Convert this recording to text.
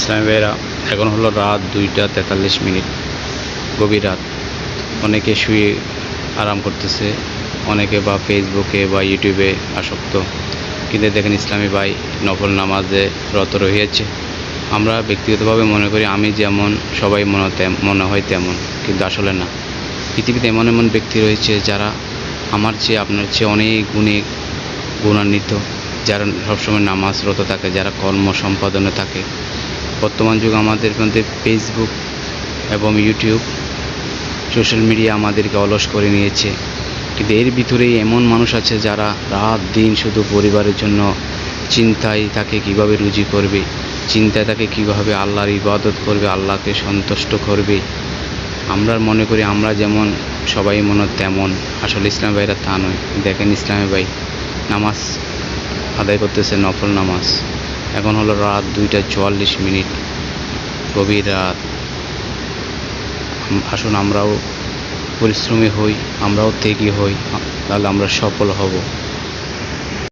ইসলামী ভাইরা এখন হলো রাত দুইটা তেতাল্লিশ মিনিট। গভীর রাত। অনেকে শুয়ে আরাম করতেছে, অনেকে বা ফেসবুকে বা ইউটিউবে আসক্ত। কিন্তু দেখেন ইসলামী ভাই নফল নামাজে রত রহিয়েছে। আমরা ব্যক্তিগতভাবে মনে করি আমি যেমন, সবাই মনে মনে হয় তেমন, কিন্তু আসলে না। পৃথিবীতে এমন এমন ব্যক্তি রয়েছে যারা আমার চেয়ে, আপনার চেয়ে অনেক গুণে গুণান্বিত, যারা সবসময় নামাজরত থাকে, যারা কর্ম সম্পাদনে থাকে। বর্তমান যুগ আমাদের মধ্যে ফেসবুক এবং ইউটিউব সোশ্যাল মিডিয়া আমাদেরকে অলস করে নিয়েছে। কিন্তু এর ভিতরেই এমন মানুষ আছে যারা রাত দিন শুধু পরিবারের জন্য চিন্তায় তাকে কীভাবে রুজি করবে, চিন্তায় তাকে কীভাবে আল্লাহর ইবাদত করবে, আল্লাহকে সন্তুষ্ট করবে। আমরা মনে করি আমরা যেমন সবাই মনে তেমন। আসলে ইসলাম ভাইরা তা নয়। দেখেন ইসলামী ভাই, নামাজ আদায় করতেছে নফল নামাজ। এখন হলো রাত দুইটা চুয়াল্লিশ মিনিট। গভীর রাত। আসুন আমরাও পরিশ্রমী হই, আমরাও ত্যাগী হই, তাহলে আমরা সফল হব।